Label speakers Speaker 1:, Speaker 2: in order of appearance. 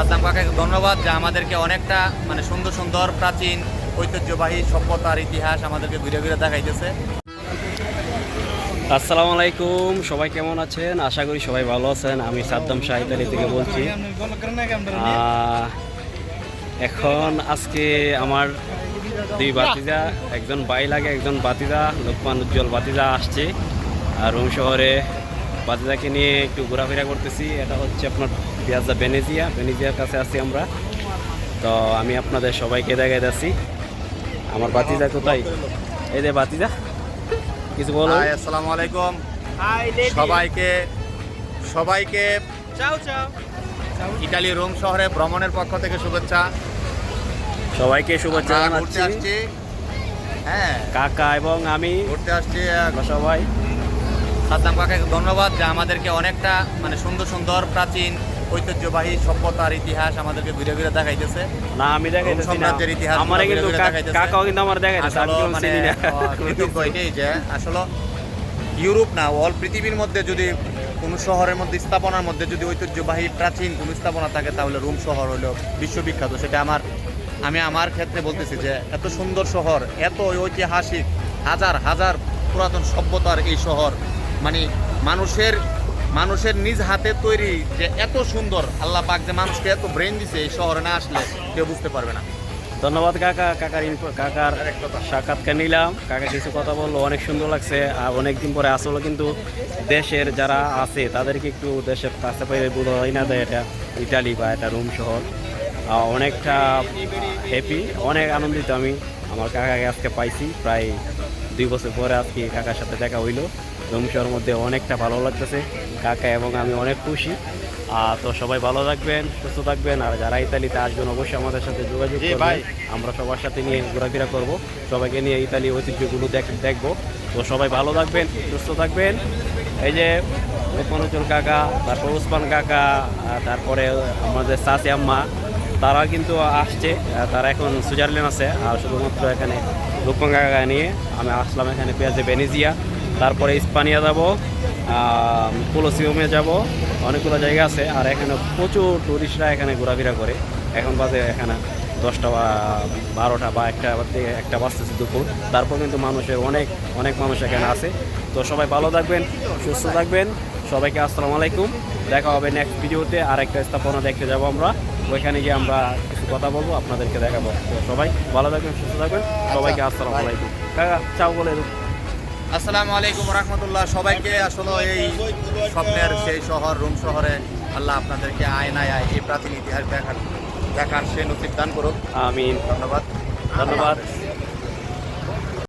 Speaker 1: সাদ্দাম কাকাকে ধন্যবাদ যে আমাদেরকে অনেকটা মানে সুন্দর সুন্দর প্রাচীন, ঐতিহ্যবাহী সভ্যতার ইতিহাস আমাদেরকে ঘুরে ঘুরে দেখাইতেছে।
Speaker 2: আসসালামু আলাইকুম, সবাই কেমন আছেন? আশা করি সবাই ভালো আছেন। আমি সাদ্দাম শাহিদ আলী থেকে বলছি। এখন আজকে আমার দুই বাতিজা একজন বাই লাগে, একজন বাতিজা লোকমান উজ্জ্বল বাতিজা আসছে। আর রুম শহরে বাতিজাকে নিয়ে একটু ঘোরাফেরা করতেছি। এটা হচ্ছে আপনার পিয়াজা বেনেজিয়া। বেনেজিয়ার কাছে আছি আমরা। তো আমি আপনাদের সবাইকে দেখাই যাচ্ছি আমার বাতিজা কোথায়? এই যে বাতিজা কিছু বলো।
Speaker 1: হাই আসসালামু আলাইকুম। সবাইকে সবাইকে চাও চাও। ইটালি রোম শহরে ভ্রমণের পক্ষ থেকে শুভেচ্ছা।
Speaker 2: সবাইকে শুভেচ্ছা জানাচ্ছি।
Speaker 1: হ্যাঁ।
Speaker 2: কাকা এবং আমি।
Speaker 1: ঘুরতে আসছি
Speaker 2: সবাই।
Speaker 1: সাদ্দাম কাকাকে ধন্যবাদ যে আমাদেরকে অনেকটা মানে সুন্দর সুন্দর প্রাচীন ঐতিহ্যবাহী সভ্যতার ইতিহাস আমাদেরকে ঘুরে ঘুরে দেখাইতেছে।
Speaker 2: না আমি দেখাইতেছি না।
Speaker 1: ইতিহাস
Speaker 2: আমারে কিন্তু। কাকাও কিন্তু আমার দেখাইতেছে আমি
Speaker 1: মানে কৃতজ্ঞ এটাই যে আসলে ইউরোপ না অল পৃথিবীর মধ্যে যদি কোনো শহরের মধ্যে স্থাপনার মধ্যে যদি ঐতিহ্যবাহী প্রাচীন কোনো স্থাপনা থাকে তাহলে রোম শহর হলো বিশ্ববিখ্যাত। সেটা আমার আমি আমার ক্ষেত্রে বলতেছি যে এত সুন্দর শহর এত ঐতিহাসিক হাজার হাজার পুরাতন সভ্যতার এই শহর মানে মানুষের মানুষের নিজ হাতে তৈরি যে এত সুন্দর আল্লাহ পাক যে মানুষকে এত ব্রেন দিছে এই শহরে না আসলে কেউ বুঝতে পারবে না।
Speaker 2: ধন্যবাদ কাকা কাকার কাকার সাক্ষাৎকার নিলাম। কাকা কিছু কথা বলল অনেক সুন্দর লাগছে। আর অনেকদিন পরে আসলে কিন্তু দেশের যারা আছে তাদেরকে একটু দেশের কাছে পেয়ে বোধ হয় না দেয় এটা ইটালি বা এটা রোম শহর। অনেকটা হ্যাপি অনেক আনন্দিত আমি। আমার কাকাকে আজকে পাইছি। প্রায় দুই বছর পরে আজকে কাকার সাথে দেখা হইল। রোম মধ্যে অনেকটা ভালো লাগতেছে। কাকা এবং আমি অনেক খুশি। আর তো সবাই ভালো থাকবেন সুস্থ থাকবেন। আর যারা ইতালিতে আসবেন অবশ্যই আমাদের সাথে যোগাযোগ করবেন। আমরা সবার সাথে নিয়ে ঘোরাফেরা করব। সবাইকে নিয়ে ইতালি ঐতিহ্যগুলো দেখ দেখব। তো সবাই ভালো থাকবেন সুস্থ থাকবেন। এই যে লোকমানুচল কাকা তারপর উসমান কাকা তারপরে আমাদের চাচি আম্মা তারা কিন্তু আসছে। তারা এখন সুইজারল্যান্ড আছে। আর শুধুমাত্র এখানে লোকমান কাকা নিয়ে আমি আসলাম এখানে পেঁয়াজে বেনিজিয়া। তারপরে ইস্পানিয়া যাব কোলোসিয়ামে যাব, অনেকগুলো জায়গা আছে, আর এখানে প্রচুর টুরিস্টরা এখানে ঘোরাফেরা করে। এখন বাজে এখানে দশটা বা বারোটা বা একটা একটা বাজতেছে দুপুর। তারপর কিন্তু মানুষের অনেক অনেক মানুষ এখানে আছে। তো সবাই ভালো থাকবেন, সুস্থ থাকবেন। সবাইকে আসসালামু আলাইকুম। দেখা হবে নেক্সট ভিডিওতে আর একটা স্থাপনা দেখতে যাব আমরা। ওইখানে গিয়ে আমরা কিছু কথা বলব, আপনাদেরকে দেখাবো। তো সবাই ভালো থাকবেন, সুস্থ থাকবেন। সবাইকে আসসালামু আলাইকুম। কাকা, চাও বলে।
Speaker 1: আসসালামু আলাইকুম রহমতুল্লাহ। সবাইকে আসলে এই স্বপ্নের সেই শহর রুম শহরে আল্লাহ আপনাদেরকে আয়নায় আয় এই প্রাচীন ইতিহাস দেখার দেখার সে নসিব দান করুক।
Speaker 2: আমি
Speaker 1: ধন্যবাদ।
Speaker 2: ধন্যবাদ।